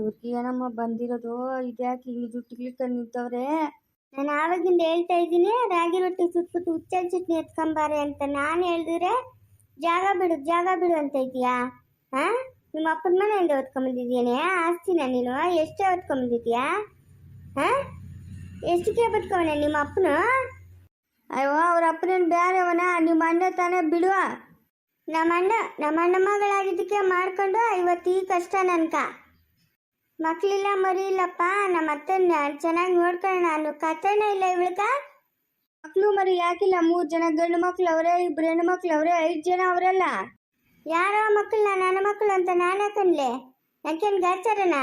ಇವ್ರಿಗೆ ಏನಮ್ಮ ಬಂದಿರೋದು? ಇದ್ಯಾಕೆ ಹಿಂಗೆ ಜುಟ್ಟಿಗ್ಲಿಕ್ಕೆ ನಿಂತವ್ರೆ? ನಾನು ಆವಾಗಿಂದ ಹೇಳ್ತಾ ಇದ್ದೀನಿ, ರಾಗಿ ರೊಟ್ಟಿ ಸುಟ್ಬಿಟ್ಟು ಹುಚ್ಚಲ್ ಚಟ್ನಿ ಎತ್ಕೊಂಬಾರೆ ಅಂತ ನಾನು ಹೇಳಿದ್ರೆ ಜಾಗ ಬಿಡು ಜಾಗ ಬಿಡು ಅಂತ ಇದೆಯಾ ಹಾ ನಿಮ್ಮ ಅಪ್ಪನ ಮನೆಯಿಂದ ಹೊತ್ಕೊಂಬಂದಿದ್ದೀನಿ ಆಸ್ತಿನ ನೀನು? ಎಷ್ಟೇ ಹೊತ್ಕೊಂಬಂದಿದ್ಯಾ ಹಾ ಎಷ್ಟಕ್ಕೆ ಬತ್ಕೊಂಡೆ ನಿಮ್ಮ ಅಪ್ಪನ? ಅಯ್ಯೋ, ಅವ್ರ ಅಪ್ಪನೇನು ಬೇರೆವನ ನಿಮ್ಮ ಅಣ್ಣ ತಾನೇ ಬಿಡುವ? ನಮ್ಮ ಅಣ್ಣ ನಮ್ಮ ಅಣ್ಣ ಮಗಳಾಗಿದ್ದಕ್ಕೆ ಮಾಡ್ಕೊಂಡು ಇವತ್ತು ಈ ಕಷ್ಟ ನನ್ಕ. ಮಕ್ಳಿಲ್ಲ ಮರಿ ಇಲ್ಲಪ್ಪ ನಮ್ಮ ಅತ್ತನ್ನ ಚೆನ್ನಾಗಿ ನೋಡ್ಕೊಳ್ಳೋಣ ಅನ್ನೋ ಕಥೆನೇ ಇಲ್ಲ ಇವಳ್ಕ? ಮಕ್ಕಳು ಮರಿ ಯಾಕಿಲ್ಲ? ಮೂರು ಜನ ಗಂಡು ಮಕ್ಳು ಅವರೇ, ಇಬ್ರು ಹೆಣ್ಣು ಮಕ್ಳು ಅವರೇ, ಐದು ಜನ ಅವರಲ್ಲ. ಯಾರೋ ಮಕ್ಕಳನ್ನ ನನ್ನ ಮಕ್ಕಳು ಅಂತ ನಾನು ಕಣ್ಲೆ ಯಾಕೇನು ಗಾಚಾರನ?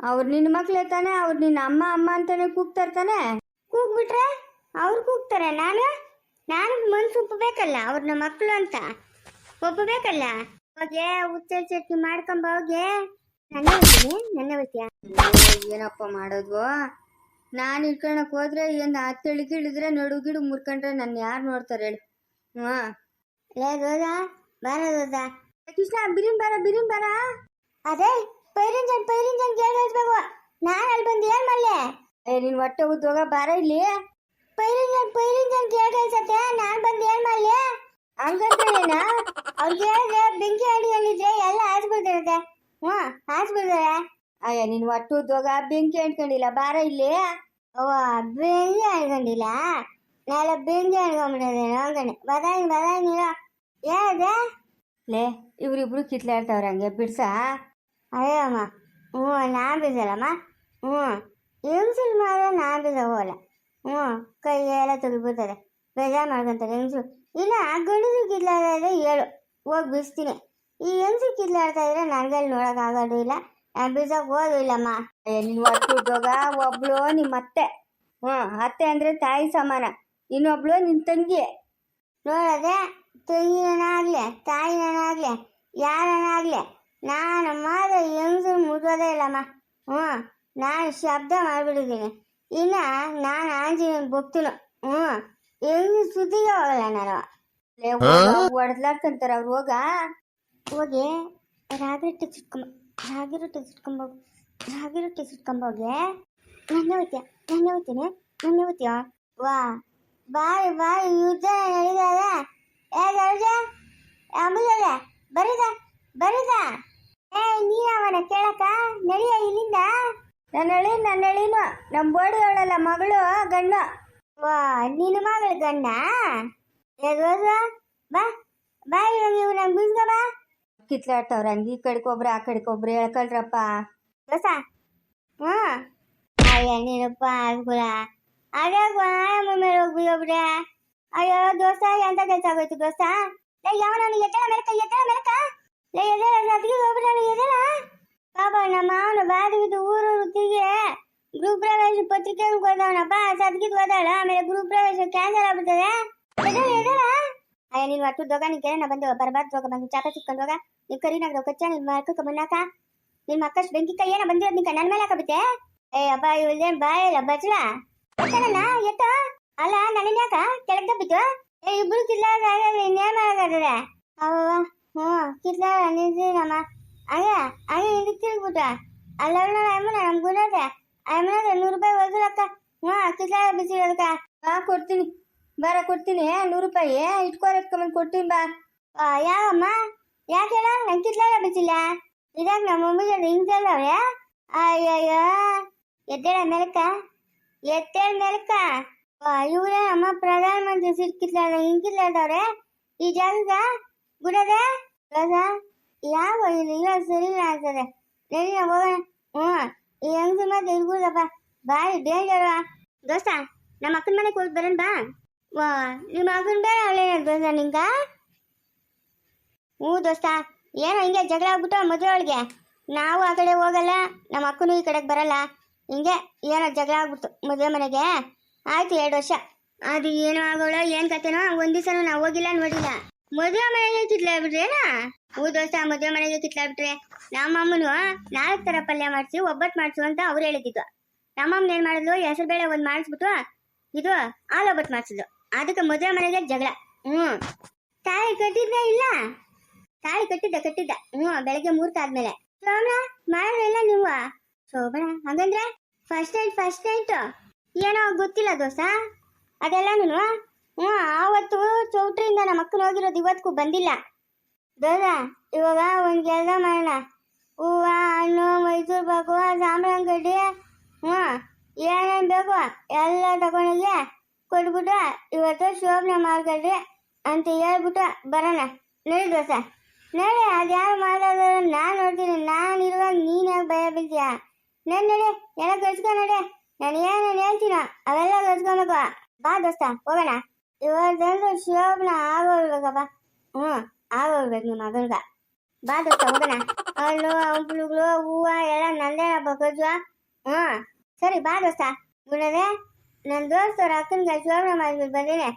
ಅವ್ರು ನಿನ್ನ ಮಕ್ಳೇ ತಾನೆ, ಅವ್ರು ನಿನ್ನ ಅಮ್ಮ ಅಮ್ಮ ಅಂತಾನೆ ಕೂಗ್ತಾರೆ ತಾನೆ? ಕೂಗ್ಬಿಟ್ರೆ ಅವ್ರು ಕೂಗ್ತಾರೆ, ನಾನು? ನಾನು ಮನ್ಸು ಒಪ್ಪಬೇಕಲ್ಲ ಅವ್ರನ್ನ ಮಕ್ಕಳು ಅಂತ? ಒಪ್ಪಬೇಕಲ್ಲ? ಹೋಗೆ, ಉಚ್ಚೆ ಚಟ್ನಿ ಮಾಡ್ಕೊಂಬ, ಹೋಗೆ. ನನ್ನ ನನ್ನ ಏನಪ್ಪ ಮಾಡೋದು ನಾನು ಇಟ್ಕೊಳಕ್ ಹೋದ್ರೆ ಏನು ಹತ್ತಳಿಗೆ ನಡು ನಡುಗಿಡು ಮುರ್ಕೊಂಡ್ರೆ ನನ್ನ ಯಾರು ನೋಡ್ತಾರೆ ಹೇಳಿ. ಹ್ಞೂ ಲೇ ರೋದಾ ಬಾರ ರೋದಾ ಕೃಷ್ಣ ಬಿರಿನ್ ಬಾರ ಬಿರಿನ್ ಬಾರ. ಅದೇ ಪೈರಿಂಜನ್ ಪೈರಿಂಜನ್ ಕೇಳ್ಬೇಕು ನಾನು ಅಲ್ಲಿ ಬಂದು ಏನ್ ಮಲ್ಲೆ ಏ ನಿನ್ ಹೊಟ್ಟೆ ಉದ್ದೋಗ ಬಾರ ಇಲ್ಲಿ. ಪೈರಿಂಜನ್ ಪೈರಿಂಜನ್ ಕೇಳಿಸತ್ತೆ ನಾನು ಬಂದು ಏನ್ ಮಾಡ್ಲೆ? ಏನ ಅವ್ರಿಗೆ ಹೇಳಿದ್ರೆ ಬೆಂಕಿ ಅಡಿಯಲ್ಲಿದ್ರೆ ಎಲ್ಲ ಹಾಸ್ಬಿಡ್ತಿರತ್ತೆ ಹ್ಞೂ ಹಾಸ್ಬಿಡ್ತಾರೆ ಅಯ್ಯ, ನಿನ್ ಒಟ್ಟು ಉದ್ದೋಗ ಬೆಂಕಿ ಅಂಟ್ಕೊಂಡಿಲ್ಲ, ಬಾರ ಇಲ್ಲಿ. ಓ, ಬೆಂಕಿ ಅನ್ಕೊಂಡಿಲ್ಲ ನಾಳೆ ಬೆಂಕಿ ಅಂಟ್ಕೊಂಡ್ಬಿಟ್ಟಿದ್ದೇನೆ ಹಂಗನೆ ಬದಾಯಿ ಬದಾಯಿ ಏ ಏನಿದೆ ಲೇ, ಇವ್ರಿಬ್ರು ಕಿತ್ಲಾಡ್ತಾವ್ರ ಹಂಗೆ, ಬಿಡ್ಸ? ಅಯ್ಯಮ್ಮ, ಹ್ಞೂ ನಾ ಬಿಸಲಮ್ಮ ಹ್ಞೂ. ಇನ್ಸುಲ್ ಮಾತ್ರ ನಾ ಬಿಸ ಹೋಗಲ್ಲ. ಹ್ಞೂ, ಕೈ ಎಲ್ಲ ತೆಗಿಬಿಡ್ತಾರೆ ಬೇಜಾರು ಮಾಡ್ಕೊಂತಾರೆ ಇನ್ಸುಲ್ ಇಲ್ಲ ಗಂಡಸರು ಕಿತ್ಲಾಡಿದ್ರೆ ಹೇಳು. ಹೋಗಿ ಬಿಸ್ತೀನಿ ಈ ಎನ್ಸಿ ಕಿತ್ಲಾಡ್ತಾ ಇದ್ರೆ ನನಗಲ್ಲಿ ನೋಡೋಕ್ಕಾಗೋದು ಇಲ್ಲ. ನಾನು ಬೀಜಕ್ಕೆ ಹೋದು ಇಲ್ಲಮ್ಮ. ನಿನ್ನ ನಿನ್ ಹೊಟ್ಟೆ ಉದ್ದೋಗ ಒಬ್ಳು ನಿಮ್ಮ ಅತ್ತೆ. ಹ್ಞೂ ಅತ್ತೆ ಅಂದ್ರೆ ತಾಯಿ ಸಮಾನ. ಇನ್ನೊಬ್ಳು ನಿನ್ ತಂಗಿ ನೋಡದೆ ತಂಗಿನಾಗ್ಲಿ ತಾಯಿನಾಗ್ಲಿ ಯಾರನಾಗ್ಲಿ ನಾನು ಮಾದ ಹೆಂಗಸರು ಮುಟ್ಟೋದೇ ಇಲ್ಲಮ್ಮ. ಹ್ಞೂ ನಾನು ಶಬ್ದ ಮಾಡಿಬಿಟ್ಟಿದ್ದೀನಿ. ಇನ್ನು ನಾನು ಆಂಜನೇಯನ ಭಕ್ತನು. ಹ್ಞೂ ಹೆಂಗ್ ಸುದ್ದಿಗೆ ಹೋಗಲ್ಲ ನಾನು. ಲೇ ಹೊಡೆದ್ಲಾಡ್ಕೊಂತಾರ ಅವ್ರು ಹೋಗ. ಹೋಗಿ ರಾಗಿ ರೊಟ್ಟಿ ಸುಟ್ಕೊಂಬ ರಾಗಿ ರೊಟ್ಟಿ ಸುಟ್ಕೊಂಬೋಗು ರಾಗಿ ರೊಟ್ಟಿ ಸುಟ್ಕೊಂಬೋಗೆ ನನ್ನ ಹೋಗ್ತೀಯ ನನ್ನ ಹೋಗ್ತೀನಿ ನನ್ನ ಹೋಗ್ತೀಯ ವಾ, ಬಾಯ್ ಬಾಯ್ ಯುದ್ಧ ನಡೀತದ ಏ ಗರ್ಜ ಅಮೂಲ್ಯ ಬರೀದ ಬರೀದ. ಏ, ನೀ ಅವನ ಕೇಳಕ ನಡಿಯ ಇಲ್ಲಿಂದ? ನನ್ನ ಹೇಳಿ ನನ್ನ ಹೇಳಿನು ನಮ್ಮ ಬೋಡಿ ಅವಳಲ್ಲ ಮಗಳು, ಗಂಡು. ವಾ, ನಿನ್ನ ಮಗಳು ಗಂಡ? ಏ, ರೋಜ, ಬಾ ಬಾಯ್ ಇವಾಗ ಇವ್ ನಂಗೆ ಬಾ. ಕಿತ್ಲಾಡ್ತಾವ್ರ ಹಂಗೆ ಈ ಕಡೆಗೆ ಒಬ್ರು ಆ ಕಡೆಗೆ ಒಬ್ರು ಹೇಳ್ಕೊಳ್ರಪ್ಪ. ದೋಸ? ಹ್ಞೂ. ಅಯ್ಯ ನೀನಪ್ಪ ಅದ್ಕುಲ ಅದೇ ನಮ್ಮ ಮೇಲೆ ಹೋಗಿ ಒಬ್ರೆ ಅಯ್ಯೋ ದೋಸ್ತ ಎಂತ ಕೆಲಸ ಆಗೋಯ್ತು ದೋಸ್ತ ಲೇ ಯಾವನ ಎದ್ದಳ ಮೆರಕ ಎದ್ದಳ ಮೆರಕ ಲೇ ಎದ್ದಳ ಅದಕ್ಕೆ ಹೋಗ್ಬಿಡ ಎದ್ದಳ. ಪಾಪ ನಮ್ಮ ಮಾವನ ಬಾದಿಗಿದ್ದು ಊರೂರು ತಿರುಗಿ ಗ್ರೂಪ್ ಪ್ರವೇಶ ಪತ್ರಿಕೆ ಕೊಡ್ದವನಪ್ಪ ಸದ್ಗಿದ್ ಓದಾಳ ಆಮೇಲೆ ಗ್ರೂಪ್ ಪ್ರವೇಶ ಕ್ಯಾನ್ಸಲ್ ಆಗ್ಬಿಡ್ತದೆ. ಎದ್ದಳ ಎದ್ದಳ. ಅಯ್ಯ ನೀನು ಒಟ್ಟು ದೊಗ ನೀನ್ ಕೇಳೋಣ ಬಂದು ಬರಬಾರ್ದು ಹೋಗ ಬಂದು ಚಾಕ ಸಿಕ್ಕೊಂಡು ಹೋಗ ನೀನ್ ಕರಿನಾಗ ಕಚ್ಚ ನಿನ್ ಮಕ್ಕಕ್ಕೆ ಬಂದಾಕ ನಿನ್ ಮಕ್ಕಷ್ಟು ಬೆಂಕಿ ಕೈ ಏನ ಬಂದಿರೋದ್ ನಿಂಕ ನನ್ನ ಮೇಲೆ ಹಾಕಬಿಟ್ಟೆ ಏ ಅಪ್ಪ ಇವಳ್ದೇನ್ ಬಾಯ್ ಇಲ್ಲ ಬಚ್ಚಲ ಎತ್ತನಣ್ಣ ಎತ್ತ ಅಲ್ಲ ನನ್ನ ಯಾಕ ಕೆಳಗೆ ಬಿತ್ತು ಏ ಇಬ್ರು ಕಿತ್ಲಾಗ ಇನ್ನೇನ್ ಮಾಡಕ್ಕಾಗ್ತದೆ ಅವ ಹ್ಞೂ ಕಿತ್ಲಾಗ ನಿಲ್ಸಿನಮ್ಮ ಹಂಗೆ ಹಂಗೆ ಇದಕ್ಕೆ ತಿರುಗ್ಬಿಟ್ಟ ಅಲ್ಲ ಅಮ್ಮನ ನಮ್ ಗುಣದ ಅಮ್ಮನ ನೂರು ರೂಪಾಯಿ ಒಲ್ಸಲಕ್ಕ ಹ್ಞೂ ಕಿತ್ಲಾಗ ಬಿಸಿರೋದಕ್ಕ ಹಾ ಕೊಡ್ತೀನಿ ಬಾರ ಕೊಡ್ತೀನಿ ನೂರು ರೂಪಾಯಿ. ಇಟ್ಕೋರ ಎತ್ಕೊಂಬಂದು ಕೊಡ್ತೀನಿ ಬಾ. ಆ, ಯಾವಮ್ಮ? ಯಾಕೆ ಹೇಳ? ನಂಗೆ ಕಿತ್ಲಾಗ ಬಿಸಿಲ್ಲ ಇದಾಗ ನಮ್ಮ ಮಮ್ಮಿಗೆ ಹಿಂಗಲ್ಲವ್ರೆ ಅಯ್ಯಯ್ಯೋ ಎದ್ದೇಳ ಮೆಲಕ ಎದ್ದೇಳ ಮೆಲಕ ಇವರೇ ನಮ್ಮ ಪ್ರಧಾನ ಮಂತ್ರಿ ಸಿಟ್ ಕಿತ್ಲಾಡ ಹಿಂಗ್ ಕಿತ್ಲಾಡವ್ರೆ ಈ ಜಾಗದ ಗುಡದ ರಾಜ ಯಾವ ಇಲ್ಲಿ ಇರೋದು ಸರಿ ಇಲ್ಲ ಅನ್ಸದೆ ನಡಿ ನಾವು ಹೋಗೋಣ. ಹ್ಞೂ ಈ ಹೆಂಗ್ಸ ಮತ್ತೆ ಇರ್ಬೋದಪ್ಪ ಬಾರಿ ಡೇಂಜರ್ ದೋಸ್ತ ನಮ್ಮ ಅಕ್ಕನ ಮನೆಗೆ ಹೋಗಿ ಬರೋಣ ಬಾ. ವಾ ನಿಮ್ಮ ಮಗನ ಬೇರೆ ಅವಳೇನ ದೋಸ್ತ ನಿಂಗ? ಹ್ಞೂ ದೋಸ್ತ, ಏನೋ ಹಿಂಗೆ ಜಗಳ ಆಗ್ಬಿಟ್ಟು ಮದುವೆ ಅವಳಿಗೆ ನಾವು ಆ ಕಡೆ ಹೋಗಲ್ಲ, ನಮ್ಮ ಅಕ್ಕನೂ ಈ ಕಡೆಗೆ ಬರಲ್ಲ. ಹಿಂಗೆ ಏನೋ ಜಗಳ ಆಗ್ಬಿಡ್ತು ಮದುವೆ ಮನೆಗೆ. ಆಯ್ತು ಎರಡು ವರ್ಷ. ಅದು ಏನೋ ಆಗೋಳೋ, ಏನು ಕತೆನೋ, ಒಂದು ದಿವಸನೂ ನಾವು ಹೋಗಿಲ್ಲ ನೋಡಿಲ್ಲ. ಮದುವೆ ಮನೆಗೆ ಕಿತ್ಲಾಡ್ಬಿಟ್ರೇನಾ ಹೂ ದೋಸ್ತ, ಮದುವೆ ಮನೆಗೆ ಕಿತ್ಲಾಡ್ಬಿಟ್ರೆ ನಮ್ಮ ಅಮ್ಮನು ನಾಲ್ಕು ಥರ ಪಲ್ಯ ಮಾಡಿಸಿ ಒಬ್ಬಟ್ಟು ಮಾಡಿಸು ಅಂತ ಅವ್ರು ಹೇಳಿದ್ದು ನಮ್ಮಮ್ಮನ ಏನು ಮಾಡಿದ್ಲು? ಹೆಸರು ಬೇಳೆ ಒಂದು ಮಾಡಿಸ್ಬಿಟ್ಟು, ಇದು ಹಾಲು ಒಬ್ಬಟ್ಟು ಮಾಡಿಸಿದ್ಲು. ಅದಕ್ಕೆ ಮದುವೆ ಮನೆಗೆ ಜಗಳ. ಹ್ಞೂ. ತಾಳಿ ಕಟ್ಟಿದ್ದ ಇಲ್ಲ? ತಾಳಿ ಕಟ್ಟಿದ್ದ ಕಟ್ಟಿದ್ದ. ಹ್ಞೂ, ಬೆಳಗ್ಗೆ ಮುಹೂರ್ತ ಆದ್ಮೇಲೆ. ಸೋಮನ ಮಾಡಿದ್ರಲ್ಲ ನೀವು? ಹಂಗಂದ್ರೆ ಫಸ್ಟ್ ನೈಟ್ ಫಸ್ಟ್ ನೈಟ್ ಏನೋ ಗೊತ್ತಿಲ್ಲ ದೋಸ್ತ. ಅದೆಲ್ಲನೂ ಹ್ಞೂ, ಆವತ್ತು ಚೌಟ್ರಿಯಿಂದ ನಮ್ಮ ಅಕ್ಕನ ಹೋಗಿರೋದು ಇವತ್ತಿಗೂ ಬಂದಿಲ್ಲ. ದೋದ ಇವಾಗ ಒಂದು ಕೆಲಸ ಮಾಡೋಣ. ಹೂವು, ಹಣ್ಣು, ಮೈಸೂರು ಪಾಕು ಸಾಂಬ್ರಾನ್ ಗಡ್ಡಿ ಹ್ಞೂ, ಏನೇನು ಬೇಕು ಎಲ್ಲ ತಗೊಂಡೋಗಿ ಕೊಟ್ಬಿಟ್ಟು ಇವತ್ತು ಶೋಭನೆ ಮಾಡ್ಕೊಳ್ರಿ ಅಂತ ಹೇಳ್ಬಿಟ್ಟು ಬರೋಣ. ನಡಿ ದೋಸ ನಡಿ, ಅದ್ಯಾರು ಮಾತಾಡೋದು ನಾನು ನೋಡ್ತೀನಿ. ನಾನು ಇರುವಾಗ ನೀನು ಯಾಕೆ ಭಯ ಬೀಳ್ತೀಯ? ನಡಿ ನಡಿ. ಎಲ್ಲ ಕಳ್ಸ್ಕೊ ನಡಿ. ನಾನು ಏನೇನು ಹೇಳ್ತೀನೋ ಅವೆಲ್ಲ ಕಳ್ಸ್ಕೊಬೇಕು. ಬಾ ದೋಸ್ತ, ಹೋಗೋಣ. ಇವತ್ತಂದ್ರೆ ಶೋಭನ ಆಗೋಗ್ಬೇಕಪ್ಪ. ಹ್ಞೂ, ಆಗೋಗ್ಬೇಕು ನಿಮ್ಮ ಮಗನ್ಗ. ಬಾ ದೋಸ್ತ, ಹೋಗೋಣ. ಹಣ್ಣು, ಹಂಪ್ಲುಗಳು, ಹೂವು ಎಲ್ಲ ನಂದೇನಪ್ಪ ಕಜ್ಜು ಹ್ಞೂ. ಸರಿ, ಬಾ ದೋಸ್ತ. ಗುಣದೆ ನನ್ನ ದೋಸ್ತವ್ರ ಅಕ್ಕನ ಕೆಲಸ ಮಾಡ್ಬಿಟ್ಟು ಬಂದೇನೆ.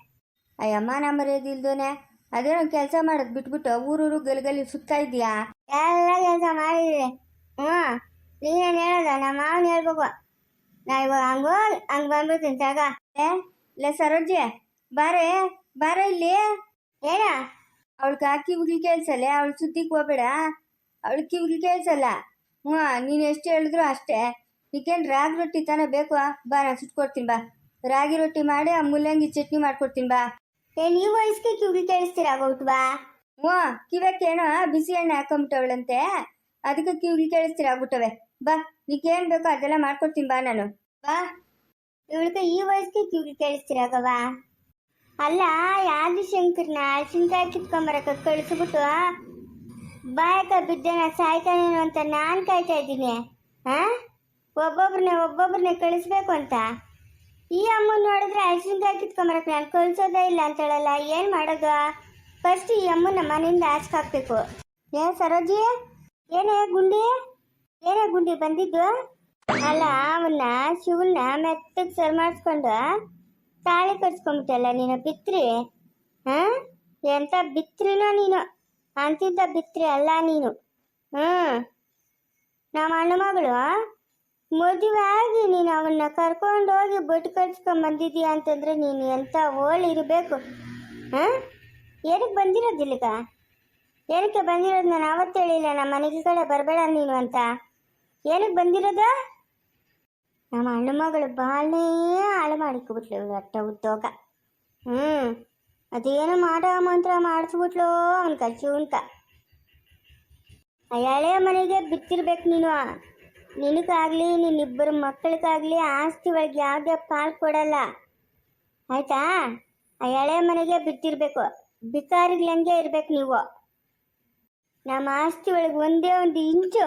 ಅಯ್ಯಮ್ಮ ನಮ್ಮ ಮರ್ಯಾದಿಲ್ದೋನೆ ಅದೇನೋ ಕೆಲಸ ಮಾಡೋದು ಬಿಟ್ಬಿಟ್ಟು ಊರೂರು ಗಲ್ಗಲ್ಲಿ ಸುತ್ತಾ ಇದೀಯಾ ಎಲ್ಲ ಕೆಲಸ ಮಾಡಿದ್ರಿ ಹ್ಞೂ ನೀನೇನು ಹೇಳೋದ? ನಮ್ಮ ಮಾವನ ಹೇಳ್ಬೇಕು. ನಾ ಇವಾಗ ಹಂಗೋ ಹಂಗೆ ಬಂದ್ಬಿಡ್ತೀನಿ ತಗ. ಏ ಇಲ್ಲ ಸರೋಜಿ ಬಾರೆ ಬಾರ ಇಲ್ಲಿ. ಏನ? ಅವಳಿಗೆ ಕಿವಿಗೆ ಕೇಳಿಸಲ್ಲ? ಅವಳು ಸುದ್ದಿಗೆ ಹೋಗ್ಬೇಡ. ಅವಳು ಕಿವಿಗೆ ಕೇಳಿಸಲ್ಲ. ಹ್ಞೂ ನೀನು ಎಷ್ಟು ಹೇಳಿದ್ರು ಅಷ್ಟೇ. ಈಗೇನು ರಾಗಿ ರೊಟ್ಟಿ ತಾನೇ ಬೇಕು? ಬಾ ನಾನು ಸುಟ್ಕೊಡ್ತೀನಿ ಬಾ. ರಾಗಿ ರೊಟ್ಟಿ ಮಾಡಿ ಆ ಮೂಲಂಗಿ ಚಟ್ನಿ ಮಾಡ್ಕೊಡ್ತೀನಿ ಬಾ. ಏ ನೀವು ವಯಸ್ಸಿಗೆ ಕಿವಿ ಕೇಳಿಸ್ತೀರಾ ಹೋಗ್ಬಿಟ್ಟು ಬಾ. ಹ್ಞೂ ಕಿವಕ್ಕೇನೋ ಏನೋ ಬಿಸಿ ಎಣ್ಣೆ ಹಾಕೊಂಬಿಟ್ಟವಳಂತೆ. ಅದಕ್ಕೆ ಕ್ಯೂಗಿ ಕೇಳಿಸ್ತೀರ ಆಗ್ಬಿಟ್ಟವೆ. ಬಾ ನೀಗೇನು ಬೇಕೋ ಅದೆಲ್ಲ ಮಾಡ್ಕೊಡ್ತೀನಿ ಬಾ ನಾನು. ಬಾ. ಇವಳಿಗೆ ಈ ವಯಸ್ಸಿಗೆ ಕಿವಿ ಕೇಳಿಸ್ತೀರಾ ಬಾ. ಅಲ್ಲ ಯಾದಿ ಶಂಕರ್ನ? ಹಸಿನ್ಕಾಯಿ ಕಿತ್ಕೊಂಬರಕ ಕಳಿಸ್ಬಿಟ್ಟು ಬಾಯಕ ಬಿದ್ದನ ಸಾಯ್ತಾನೇನು ಅಂತ ನಾನು ಕಾಯ್ತಾ ಇದ್ದೀನಿ ಹಾ ಒಬ್ಬೊಬ್ರನ್ನೇ ಒಬ್ಬೊಬ್ರನ್ನೇ ಕಳಿಸ್ಬೇಕು ಅಂತ. ಈ ಅಮ್ಮ ನೋಡಿದ್ರೆ ಹಸಿನ್ಕಾಯಿ ಕಿತ್ಕೊಂಬರಕ್ ನಾನು ಕಳ್ಸೋದೇ ಇಲ್ಲ ಅಂತೇಳಲ್ಲ ಏನು ಮಾಡೋದು? ಫಸ್ಟ್ ಈ ಅಮ್ಮನ ಮನೆಯಿಂದ ಆಚೆ ಹಾಕ್ಬೇಕು. ಏ ಸರೋಜಿ? ಏನೇ ಗುಂಡಿ? ಏನೇ ಗುಂಡಿ ಬಂದಿದ್ದು? ಅಲ್ಲ, ಅವನ್ನ ಶಿವನ್ನ ಮೆತ್ತಗೆ ಸರ್ ಮಾಡಿಸ್ಕೊಂಡು ತಾಳಿ ಕಟ್ಸ್ಕೊಂಬಿಟ್ಟಲ್ಲ ನೀನು, ಬಿತ್ರಿ? ಹಾ? ಎಂತ ಬಿತ್ರಿನೋ ನೀನು? ಅಂತಿದ್ದ ಬಿತ್ರಿ ಅಲ್ಲ ನೀನು. ಹ್ಮ್. ನಮ್ಮ ಅಣ್ಣ ಮಗಳು ಮದುವೆ ಆಗಿ ನೀನು ಅವನ್ನ ಕರ್ಕೊಂಡು ಹೋಗಿ ಬೊಟ್ಟು ಕಟ್ಸ್ಕೊಂಡ್ ಬಂದಿದ್ದೀಯ ಅಂತಂದ್ರೆ ನೀನು ಎಂತ ಓಳ್ ಇರಬೇಕು, ಹಾ? ಏನಕ್ಕೆ ಬಂದಿರೋದಿಲ್ಲಗ ಏನಕ್ಕೆ ಬಂದಿರೋದು ನಾನು ಅವತ್ತು ಹೇಳಿಲ್ಲ, ನಮ್ಮ ಮನೆಗೆ ಕಡೆ ಬರಬೇಡ ನೀನು ಅಂತ. ಏನಕ್ಕೆ ಬಂದಿರೋದು? ನಮ್ಮ ಅಣ್ಣ ಮಗಳು ಬಾಳನೇ ಹಾಳು ಮಾಡಿಕೊಬಿಟ್ಲು ಅಟ್ಟ ಉದ್ಯೋಗ ಹ್ಞೂ ಅದೇನು ಮಾಟ ಮಂತ್ರ ಮಾಡಿಸ್ಬಿಟ್ಲು ಅವನ ಕಚ್ಚುಂತ ಆ ಎಳೆಯ ಮನೆಗೆ ಬಿತ್ತಿರ್ಬೇಕು ನೀನು. ನಿನಗಾಗಲಿ, ನಿನ್ನಿಬ್ಬರು ಮಕ್ಕಳಿಗಾಗ್ಲಿ ಆಸ್ತಿ ಒಳಗೆ ಯಾವುದೇ ಪಾಲು ಕೊಡಲ್ಲ. ಆಯ್ತಾ? ಆ ಎಳೆ ಮನೆಗೆ ಬಿಟ್ಟಿರ್ಬೇಕು ಬಿಕಾರಿಗ್ಲಂಗೆ ಇರ್ಬೇಕು ನೀವು. ನಮ್ಮ ಆಸ್ತಿ ಒಳಗೆ ಒಂದೇ ಒಂದು ಇಂಚು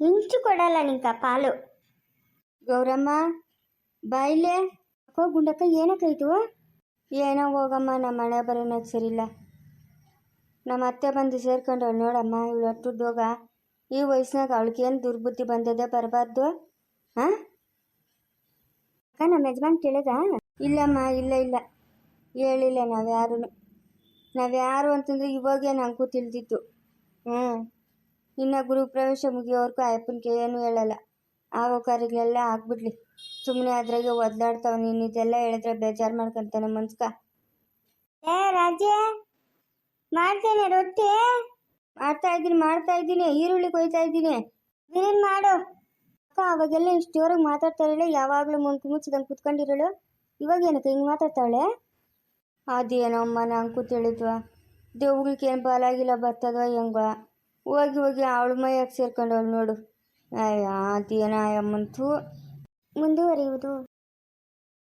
ಇಂಚು ಕೊಡಲ್ಲ ನಿಂಕ ಪಾಲು. ಗೌರಮ್ಮ, ಬಾಯಿಲೆ, ಅಕ್ಕೋ ಗುಂಡಕ್ಕ ಏನಕ್ಕಾಯ್ತು ಏನೋ ಹೋಗಮ್ಮ, ನಮ್ಮ ಮಳೆ ಬರೋನಾಗ ಸರಿಲ್ಲ ನಮ್ಮ ಅತ್ತೆ ಬಂದು ಸೇರ್ಕೊಂಡು ನೋಡಮ್ಮ, ಇವಳು ಒಟ್ಟುದ್ದೋಗ ಈ ವಯಸ್ಸಿನಾಗ ಏನು ದುರ್ಬುದ್ಧಿ ಬಂದದೆ ಬರಬಾರ್ದು? ಹಾಂ ನಮ್ಮ ಯಜಮಾನ್ ಕೇಳಿದ? ಇಲ್ಲಮ್ಮ, ಇಲ್ಲ ಇಲ್ಲ. ಹೇಳಿಲ್ಲ ನಾವ್ಯಾರು ನಾವ್ಯಾರು ಅಂತಂದ್ರೆ ಇವಾಗೇ ನಂಗೂ ತಿಳಿದಿತ್ತು ಹ್ಞೂ ಇನ್ನು ಗುರು ಪ್ರವೇಶ ಮುಗಿಯೋವರೆಗೂ ಅಯ್ಯಪ್ಪನಿಗೆ ಏನು ಹೇಳಲ್ಲ. ಆಗೋ ಕಾರ್ಯಗಳೆಲ್ಲ ಆಗ್ಬಿಡ್ಲಿ. ಸುಮ್ಮನೆ ಅದ್ರಾಗೆ ಒದ್ಲಾಡ್ತಾವ ನೀನು ಇದೆಲ್ಲ ಹೇಳಿದ್ರೆ ಬೇಜಾರು ಮಾಡ್ಕೊಂತಾನೆ ಮನ್ಸ್ಕ. ಏ ರಾಜೇ ಮಾಡ್ತೇನೆ ರೊಟ್ಟಿ. ಮಾಡ್ತಾ ಇದ್ದೀನಿ ಮಾಡ್ತಾ ಇದ್ದೀನಿ, ಈರುಳ್ಳಿ ಕೊಯ್ತಾ ಇದ್ದೀನಿ. ನೀನೇನು ಮಾಡು? ಅಕ್ಕ ಅವಾಗೆಲ್ಲ ಇಷ್ಟು ಜೋರಾಗಿ ಮಾತಾಡ್ತಾರಲ್ಲ ಯಾವಾಗಲೂ ಮುಂಚೆ ಮುಚ್ಚಿದಂಗೆ ಕುತ್ಕೊಂಡಿರೋಳು. ಇವಾಗ ಏನಕ್ಕೆ ಹಿಂಗೆ ಮಾತಾಡ್ತಾವಳೆ ಅದೇನಮ್ಮ ನಂಗೆ ಕೂತೇಳಿದ್ವ. ದೇವ್ಗಳಿಗೆ ಏನು ಬಾಲಾಗಿಲ್ಲ ಬರ್ತದೋ ಹೆಂಗೋ. ಹೋಗಿ ಹೋಗಿ ಅವಳ ಮೈಯಾಗಿ ಸೇರ್ಕೊಂಡವಳು ನೋಡು. ಅಯ್ಯ, ಅದೇನ ಅಮ್ಮಂತೂ ಮುಂದುವರಿಯುವುದು.